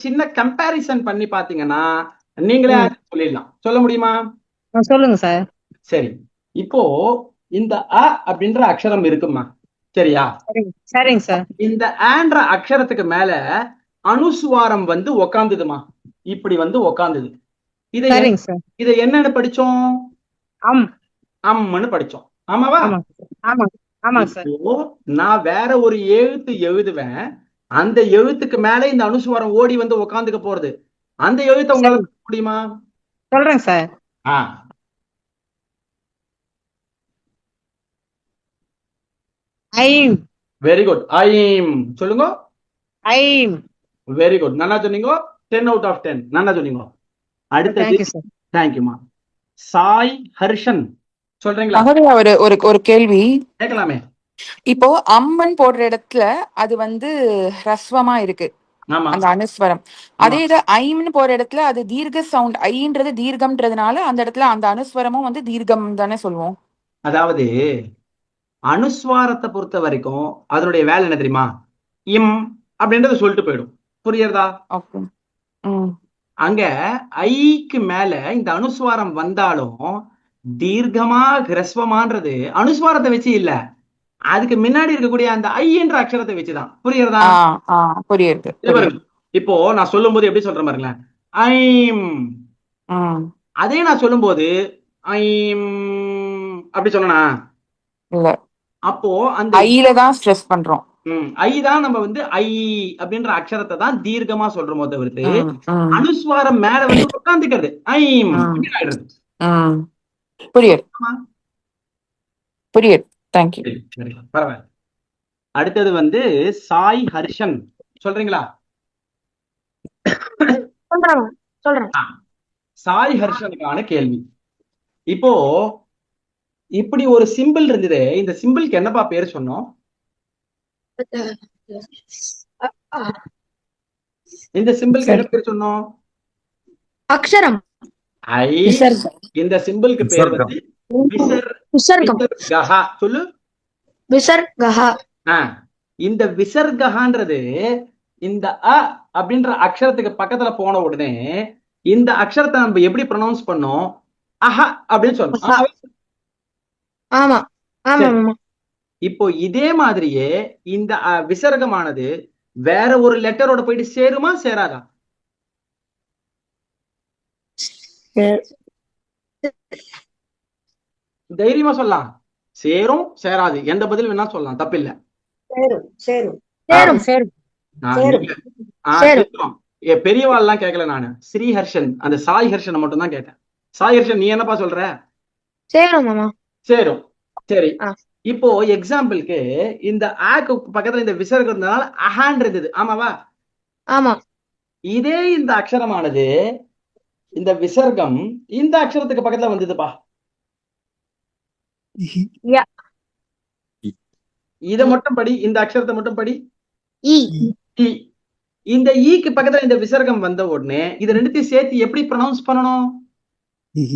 சின்ன கம்பேரிசன் பண்ணி பாத்தீங்கன்னா நீங்களே சொல்லிடலாம். சொல்ல முடியுமா? சொல்லுங்க சார். சரி. இப்போ இந்த அ அப்படின்ற அக்ஷரம் இருக்குமா? சரியா? சரிங்க சார். இந்த ஆன்ற அக்ஷரத்துக்கு மேல அனுசுவாரம் வந்து உக்காந்துதுமா? இப்படி வந்து உக்காந்துது. இதை இதை என்னன்னு படிச்சோம்? ஆம் அம்முன்னு படிச்சோம். ஆமாவா? ஆமாங்க ஆமாங்க சார். நான் வேற ஒரு எழுத்து எழுதுவேன். அந்த எழுத்துக்கு மேல இந்த அனுசுவாரம் ஓடி வந்து உக்காந்துக்க போறது. அந்த எழுத்தை உங்களால முடியுமா? சொல்றேங்க சார். ஆ. ஐம். Very good I'm. சொல்லுங்க. ஐம். வெரி குட் நல்லா சொன்னீங்க. டென் அவுட் ஆஃப் டென் நல்லா சொன்னீங்க. அடுத்தது தேங்க்யூமா சாய் ஹர்ஷன். சொல்றீங்களா? ஒரு ஒரு கேள்வி. கேட்கலாமே. இப்போ அம்மன் போடுற இடத்துல அது வந்து ஹ்ரஸ்வமா இருக்கு. ஆமா. அந்த அனுஸ்வரம். அதே இது ஐம்னு போற இடத்துல அது தீர்க்க சவுண்ட் ஐன்றது தீர்க்கம்ன்றதுனால அந்த இடத்துல அந்த அனுஸ்வரமும் வந்து தீர்க்கம் தானே சொல்லுவோம். அதாவது அனுஸ்வாரத்தை பொறுத்த வரைக்கும் அதனுடைய வேலை என்ன தெரியுமா? இம் அப்படின்றது சொல்லிட்டு போயிடும். புரியுறதா? அங்க ஐக்கு மேல இந்த அனுஸ்வாரம் வந்தாலும் தீர்க்கமா ஹிரஸ்வமான்றது அனுஸ்வாரத்தை வச்சு இல்ல. அதுக்கு முன்னாடி இருக்கக்கூடிய அந்த ஐ என்ற அக்ஷரத்தை வச்சுதான். புரியுறதா புரியுது இப்போ நான் சொல்லும்போது எப்படி சொல்றேன் பாருங்களேன். ஐம். அதே நான் சொல்லும்போது ஐம் அப்படி சொன்னா இல்ல. அப்போ அந்த ஐல தான் ஸ்ட்ரெஸ் பண்றோம். ஐ தான் நம்ம வந்து ஐ அப்படின்ற அக்ஷரத்தை தான் தீர்க்கமா சொல்றோமோ தவிர்த்து அனுஸ்வாரம் மேல வந்து உட்காந்துக்கிறது ஐம். புரியுது. புரியுது. தேங்க்யூ பரவாயில்ல. அடுத்தது வந்து சாய் ஹர்ஷன். சொல்றீங்களா? சொல்றேன் சாய் ஹர்ஷனுக்கான கேள்வி. இப்போ இப்படி ஒரு சிம்பிள் இருந்தது இந்த சிம்பிள்க்கு என்னப்பா பேர் சொன்னோம்? இந்த சிம்பிள்க்கு என்ன பேர் சொன்னோம்? அக்ஷரம். ஐ. இந்த சிம்பிள்க்கு பேர் வந்து விசர் விசர்க்கம் விசர்கஹா சொல்லு. விசர்கஹா இந்த விசர்கஹான்றது இந்த அ அப்படின்ற அக்ஷரத்துக்கு பக்கத்துல போன உடனே இந்த அக்ஷரத்தை நம்ம எப்படி ப்ரொனவுன்ஸ் பண்ணோம்? அஹ அப்படின்னு சொன்னோம் அஹ. ஆமா ஆமா இப்போ இதே மாதிரியே இந்த அ, விசர்க்கமானது வேற ஒரு லெட்டரோட போயிட்டு சேருமா சேராதா? தைரியமா சொல்லலாம். சேரும் சேராது. எந்த பதில் வேணா சொல்லலாம். தப்பில்ல. சேரும். ஏ, பெரியவாள்லாம் கேட்கல நானு. ஸ்ரீஹர்ஷன். அந்த சாய் ஹர்ஷனை மட்டும் தான் கேட்டேன். சாய் ஹர்ஷன் நீ என்னப்பா சொல்ற? சேரும் மாமா. சேரும். சரி. இப்போ எக்ஸாம்பிளுக்கு இந்த ஆக்கு பக்கத்துல இந்த விசர்க்கம் இருந்ததுனால அஹான் இருந்தது. ஆமாவா ஆமா. இதே இந்த அக்ஷரமானது இந்த விசர்க்கம் இந்த அக்ஷரத்துக்கு பக்கத்துல வந்ததுப்பா. இத மட்டும் படி இந்த அக்ஷரத்தை மட்டும் படி. இந்த ஈக்கு பக்கத்துல இந்த விசர்க்கம் வந்த உடனே இது ரெண்டுத்தையும் சேர்த்து எப்படி ப்ரொனவுன்ஸ் பண்ணணும்? யஹ.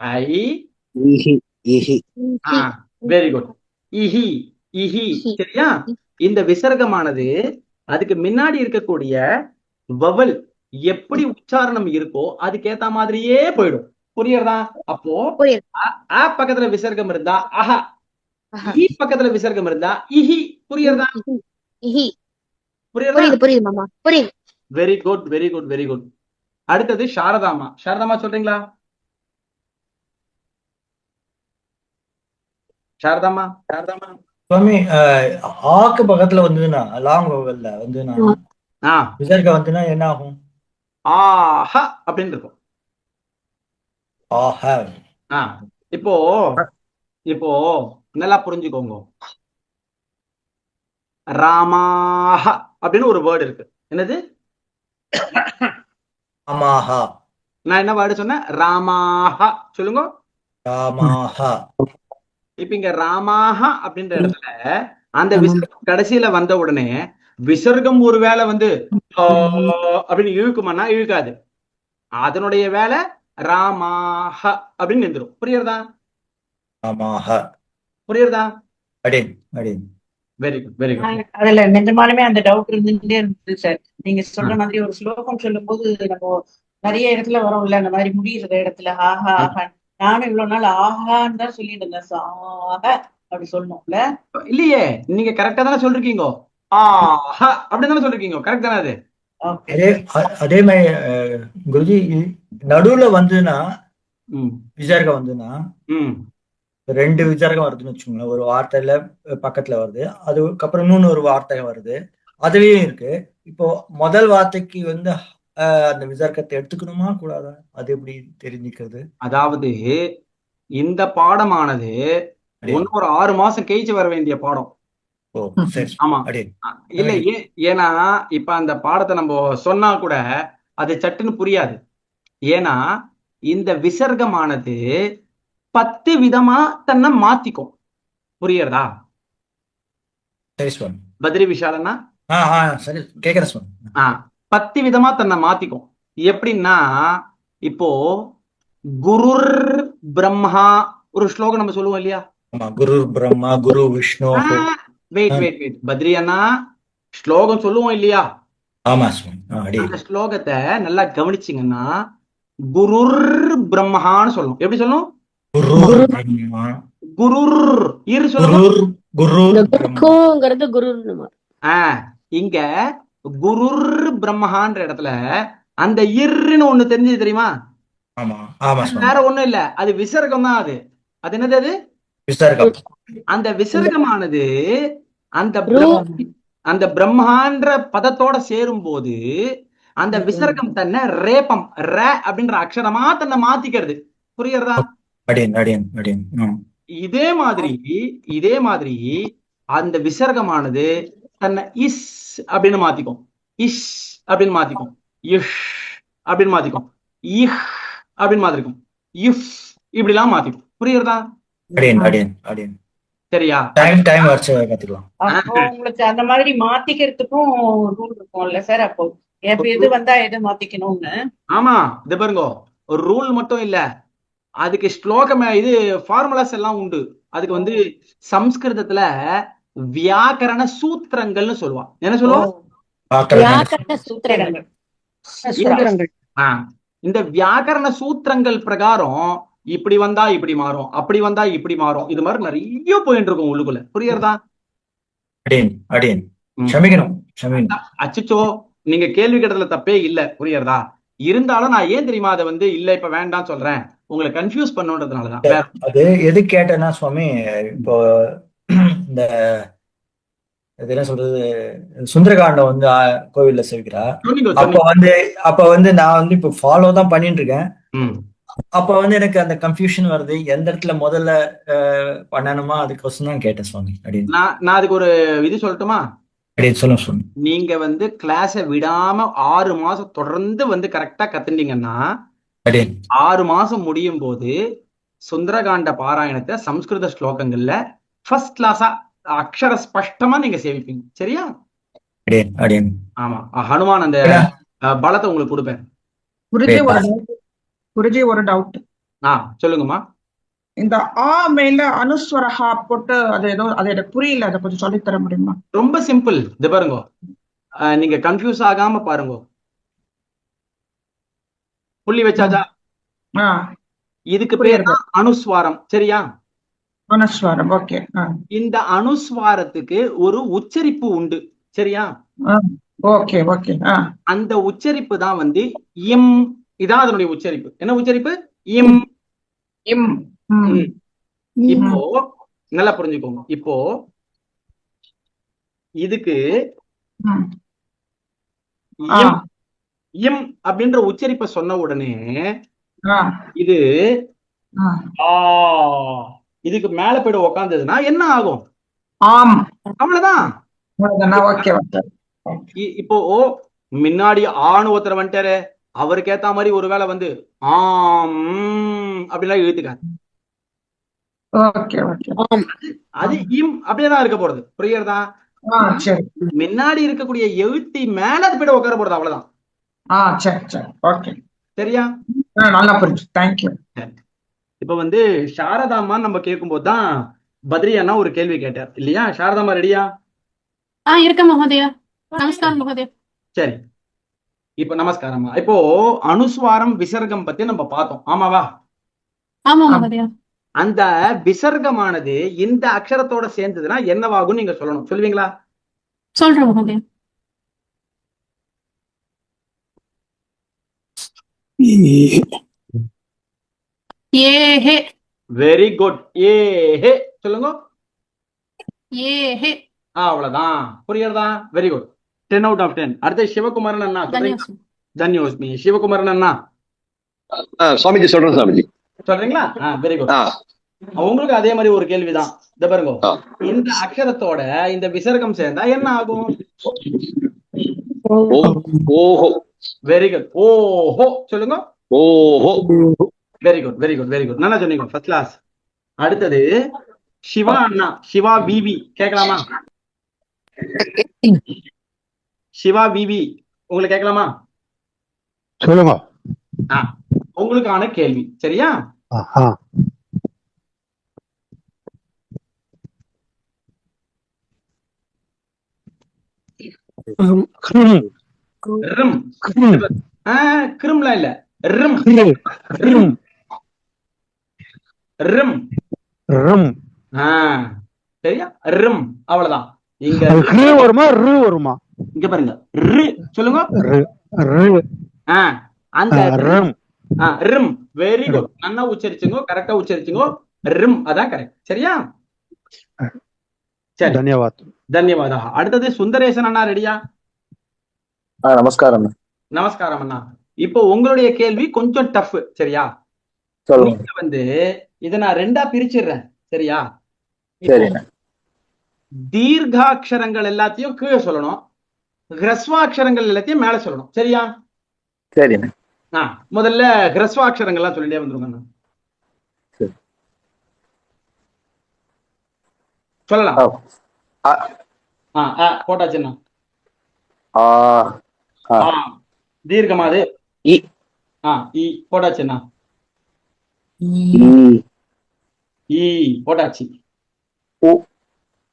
ஐ. இஹி. வெரி குட் இஹி இஹி இஹி. சரியா? இந்த விசர்க்கமானது அதுக்கு முன்னாடி இருக்கக்கூடிய வவல் எப்படி உச்சாரணம் இருக்கோ அதுக்கேத்த மாதிரியே போயிடும். புரியுறதா? அப்போ அ பக்கத்துல விசர்க்கம் இருந்தா அஹ. இ பக்கத்துல விசர்க்கம் இருந்தா இஹி. புரியுறதா? இஹி புரியுது புரியுது மாமா. புரியுது. Very good very good very good அடுத்தது சாரதாமா. சாரதாமா சொல்றீங்களா? சாரதாமா? சாரதாமா? சுவாமி ஆக்கு பக்கத்துல வந்ததுன்னா லாங் வவல்ல வந்துன்னா ஆ. விசர்க்கம் வந்துன்னா என்ன ஆகும்? ஆஹ அப்படின்னு இருக்கும். ஆஹ ஆ இப்போ இப்போ நல்லா புரிஞ்சுக்கோங்க. ராமாஹ அப்படின்னு ஒரு வேர்டு இருக்கு. என்னது? ராமாஹா. நான் என்ன வேர்டு சொன்னேன்? ராமாஹ. சொல்லுங்க. ராமாஹா. இப்ப இங்க ராமாஹ அப்படின்ற இடத்துல அந்த விசர்க்கம் கடைசியில வந்த உடனே விசர்க்கம் ஒரு வேலை வந்து அப்படின்னு இழுக்குமானா இழுக்காது. அதனுடைய வேலை ராமாஹ அப்படின்னு நின்றுடும் புரியுறதா ராமாஹா. புரியுறதா அடின் அடின். வெரி குட் வெரி குட் அதுல நிஜமாலுமே அந்த டவுட் இருந்துட்டே இருந்தது சார் நீங்க சொல்ற மாதிரி ஒரு ஸ்லோகம் சொல்லும் போது நம்ம நிறைய இடத்துல வரோம்ல அந்த மாதிரி முடியிற இடத்துல ஆஹா ஆஹா நானும் இவ்வளவு நாள் ஆஹான்னு தான் சொல்லிட்டு இருந்தேன் ஆஹா அப்படி சொல்லணும்ல. இல்லையே நீங்க கரெக்டா தானே சொல்றீங்க ஆஹா அப்படின்னு தானே சொல்றீங்க கரெக்ட் தானே அது? அதே அதே மாதிரி குருஜி நடுவுல வந்துன்னா ம். விசாரிக்க வந்துன்னா ம். ரெண்டு விசாரகம் வருதுன்னு வச்சுக்கோங்களேன். ஒரு வார்த்தையில பக்கத்துல வருது அதுக்கப்புறம் இன்னொன்னு ஒரு வார்த்தை வருது. அதுலயும் இருக்கு. இப்போ முதல் வார்த்தைக்கு வந்து அந்த விசாரக்கத்தை எடுத்துக்கணுமா கூடாதா? அது எப்படி தெரிஞ்சுக்கிறது? அதாவது இந்த பாடமானது ஒன்னு ஒரு ஆறு மாசம் கழிச்சு வர வேண்டிய பாடம். ஆமா. இல்ல ஏன்னா இப்ப அந்த பாடத்தை நம்ம சொன்னா கூட அது சட்டுன்னு புரியாது. ஏன்னா இந்த விசர்க்கமானது பத்து விதமா தன்னை மாத்திக்கும். புரியுறதா சரி சுவாமி. பத்ரி விஷாலனா? ஆ ஆ சரி. கேக்குறேன் சுவாமி. பத்து விதமா தன்னை மாத்திக்கும். எப்படின்னா இப்போ குருர் பிரம்மா ஒரு ஸ்லோகம் நம்ம சொல்லுவோம் இல்லையா? ஆமா குரு பிரம்மா குரு Vishnu. Wait wait wait Badri அண்ணா ஸ்லோகம் சொல்லுவோம் இல்லையா? ஆமா அந்த ஸ்லோகத்தை நல்லா கவனிச்சிங்கன்னா குருர் பிரம்மான்னு சொல்லணும் எப்படி பிரம்மா குருர் இரு குரு குரு இந்த பிரம்மா குருங்கிறது குருன்னு மாறும். ஆ இங்க குருர் பிரம்மஹான்ற இடத்துல அந்த இர்ன்னு ஒண்ணு தெரிஞ்சது தெரியுமா? ஆமா ஆமா சுவாமி வேற ஒண்ணும் இல்ல. அது விசர்க்கம் தான் அது. அது என்னது அது? அந்த விசர்க்கமானது அந்த அந்த பிரம்மான்ற பதத்தோட சேரும் போது அந்த விசர்க்கம் தன்னை ரேபம் ர அப்படின்ற அக்ஷரமா தன்னை மாத்திக்கிறது. புரியுறதா இதே மாதிரி இதே மாதிரி அந்த விசர்க்கமானது தன்னை இஸ் அப்படின்னு மாத்திக்கும். இஷ் அப்படின்னு மாத்திக்கும். இஷ் அப்படின்னு மாத்திக்கும். இஹ் அப்படின்னு மாத்திக்கும் இஃப் இப்படிலாம் மாத்திக்கும். புரியுறதா சரியா டைம் டைம் வச்சு கத்துக்கலாம் அப்போ உங்களுக்கு அந்த மாதிரி மாத்திக்கிறதுக்கும் ரூல் இருக்கும்ல சார் அப்போ? எப்ப எது வந்தா எது மாத்திக்கணும்னு? ஆமா இது பாருங்க. ஒரு ரூல் மட்டும் இல்ல. அதுக்கு ஸ்லோகம் இது ஃபார்முலாஸ் எல்லாம் உண்டு. அதுக்கு வந்து சம்ஸ்கிருதத்துல வியாக்கரண சூத்திரங்கள்னு சொல்லுவான் என்ன ஆ, இந்த வியாக்கரண சூத்திரங்கள் பிரகாரம் இப்படி வந்தா இப்படி மாறும் அப்படி வந்தா இப்படி மாறும். இது மாதிரி நிறைய போயிட்டு இருக்கும் உள்ளுக்குள்ள. புரியுறதா? அச்சச்சோ நீங்க கேள்வி கேட்டதுல தப்பே இல்ல. புரியுறதா? இருந்தாலும் நான் ஏன் தெரியுமா அதை வந்து இல்ல இப்ப வேண்டாம் சொல்றேன். உங்களை கன்ஃபியூஸ் பண்ணுன்றதுனாலதான் அது எது கேட்டேன்னா சுவாமி இப்போ இந்த இது என்ன சொல்றது? சுந்தரகாண்டம் வந்து கோவில்ல சேவிக்கிறா அப்ப வந்து அப்ப வந்து நான் வந்து இப்போ ஃபாலோ தான் பண்ணிட்டு இருக்கேன். அப்ப வந்து எனக்கு அந்த கன்ஃபியூஷன் வருது. எந்த இடத்துல முதல்ல பண்ணணுமா? அதுக்கோசம் தான் கேட்டேன் சுவாமி. அப்படின்னு நான் நான் அதுக்கு ஒரு இது சொல்லட்டுமா? அப்படின்னு சொல்லுங்க சுவாமி. நீங்க வந்து கிளாஸை விடாம ஆறு மாசம் தொடர்ந்து வந்து கரெக்டா கத்துட்டீங்கன்னா ஆறு மாசம் முடியும் போது சுந்தரகாண்ட பாராயணத்தை சம்ஸ்கிருத ஸ்லோகங்கள்ல ஃபர்ஸ்ட் கிளாஸா அக்ஷர ஸ்பஷ்டமா நீங்க சேவிப்பீங்க சரியா? ஆமா. ஹனுமான் அந்த பலத்தை உங்களுக்கு கொடுப்பேன். குருஜி ஒரு டவுட் ஆ சொல்லுங்கம்மா. இந்த ஆ மேல அனுஸ்வரஹா போட்டு அது ஏதோ அது எனக்கு புரியல அதை கொஞ்சம் சொல்லித் தர முடியுமா? ரொம்ப சிம்பிள் இது பாருங்க. நீங்க கன்ஃபியூஸ் ஆகாம பாருங்க. புள்ளி வச்சாச்சா? இதுக்கு பேர் அனுஸ்வாரம். சரியா? அனுஸ்வரம் ஓகே. இந்த அனுஸ்வாரத்துக்கு ஒரு உச்சரிப்பு உண்டு. சரியா? Okay okay. அந்த உச்சரிப்பு தான் வந்து இம் இதான் அதனுடைய உச்சரிப்பு. என்ன உச்சரிப்பு? இம். இம். இப்போ நல்லா புரிஞ்சுக்கோங்க. இப்போ இதுக்கு இம். அப்படின்ற உச்சரிப்பை சொன்ன உடனே இது இதுக்கு மேல போயிட்டு உக்காந்ததுன்னா என்ன ஆகும்? ஆம். அவ்வளவுதான். இப்போ முன்னாடி ஆணு ஒருத்தர் வந்துட்டாரு. அவருக்கு ஏத்த மாதிரி ஒருவேளை வந்து ஆம் அப்படிலாம் இழுத்துக்காது. Okay okay. அது இம் அப்படியே தான் இருக்க போறது. புரியுறதா ஆ சரி. முன்னாடி இருக்கக்கூடிய எழுத்தி மேல அது போயிட்டு உட்கார போறது அவ்வளவுதான். ஆ சரி சரி. ஓகே. சரியா? நல்லா புரிஞ்சு. தேங்க்யூ இப்ப வந்து சாரதாம்மா நம்ம கேட்கும்போது தான் பத்ரி அண்ணா ஒரு கேள்வி கேட்டார். இல்லையா? சாரதாம்மா ரெடியா ஆ இருக்க மகோதயா. நமஸ்காரம் மகோதயா. சரி. இப்போ நமஸ்காரம்மா. இப்போ அனுஸ்வாரம் விசர்க்கம் பத்தி நம்ம பார்த்தோம். ஆமாவா? அந்த விசர்க்கமானது இந்த அக்ஷரத்தோட சேர்ந்ததுன்னா என்னவாகும் நீங்க சொல்லணும். சொல்லுவீங்களா சொல்றேன் ஏஹே. வெரி குட் ஏ ஹே சொல்லுங்க. ஏஹே. அவ்வளவுதான். புரியுறதா very good ten out of ten அடுத்து சிவகுமாரன் அண்ணா தன்யோஸ்மி சிவகுமாரன் அண்ணா. சுவாமிஜி சொல்றேன் சுவாமிஜி சொல்றீங்களா? வெரி குட் உங்களுக்கு அதே மாதிரி ஒரு கேள்விதான். இந்த பாருங்க. இந்த அக்ஷரத்தோட இந்த விசர்க்கம் சேர்ந்தா என்ன ஆகும்? ஓ ஓஹோ. வெரி குட் ஓஹோ. சொல்லுங்க. ஓஹோ. Very good very good very good நல்லா சொன்னீங்க. ஃபர்ஸ்ட் கிளாஸ் அடுத்தது சிவா அண்ணா. சிவா விவி கேட்கலாமா? சிவா விவி உங்களுக்கு கேட்கலாமா? சொல்லுங்க. உங்களுக்கான கேள்வி சரியா? ரிம். கிரும்லாம் இல்ல. ரிம். ரிம். ரம். ஆ சரியா? ரிம். அவ்வளவுதான். இங்க வருமா ரு வருமா? இங்க பாருங்க. சொல்லுங்க. அந்த ரிம். வெரி குட் நல்லா உச்சரிச்சுங்க கரெக்டா உச்சரிச்சுங்க ரிம். அதான் கரெக்ட் சரியா? சரி. தன்யவாத். தன்யவாதா. அடுத்தது சுந்தரேசன் அண்ணா ரெடியா நமஸ்காரம் நமஸ்காரம் அண்ணா. இப்போ உங்களுடைய கேள்வி கொஞ்சம் டஃப் சரியா? வந்து இத நான் ரெண்டா பிரிச்சிடுறேன் சரியா? தீர்காட்சரங்கள் எல்லாத்தையும் கீழே சொல்லணும். ஹ்ரஸ்வாட்சரங்கள் எல்லாத்தையும் மேல சொல்லணும். சரியா? சரிண்ணே ஆ முதல்ல ஹ்ரஸ்வாட்சரங்கள்லாம் சொல்லிட்டே வந்துருங்க அண்ணா. சரி. சொல்லலாம். ஆ ஆ. ஆ போட்டாச்சுண்ணா. ஆ ஆ. ஆ தீர்க்கமா அது? இ. ஆ இ போட்டாச்சுண்ணா. ஈ போட்டாச்சு. உ.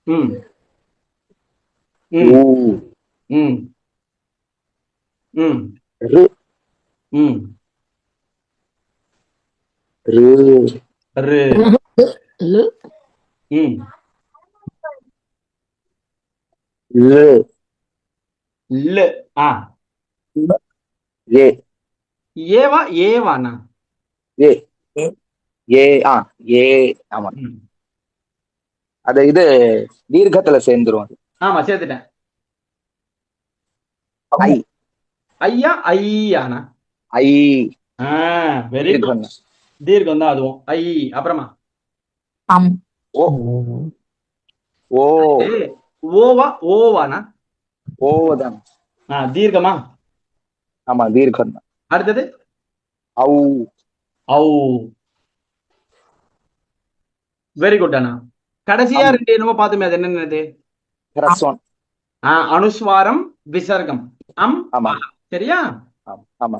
ம். ம். ம். ம். ரு. ம். ரு. ரு. லு ம். ல ல ஆ. ஏ. ஏவா ஏவாண்ணா ஏ ஏ. ஆ ஏ ஆமா. அது இது தீர்க்கத்துல சேர்ந்துரும். ஆமா சேர்த்துட்டேன். ஐ. ஐயா ஐயாண்ணா ஐ. ஆ வெரி குட் தீர்க்கம் தான் அதுவும். ஐ அப்புறமா? ஓ. ஓ. ஏ, ஓவா ஓவாண்ணா ஓதான் ஆ தீர்க்கமா? ஆமா தீர்க்கம் தான் அடுத்தது? ஔ ஔ வெரி குட் அண்ணா. கடைசியா ரெண்டு என்னமோ பார்த்துமே அது என்னது ஹ்ரஸ்வம் ஆ அனுஸ்வாரம் விசர்க்கம் அம் ஆமா சரியா? ஆமா. ஆமா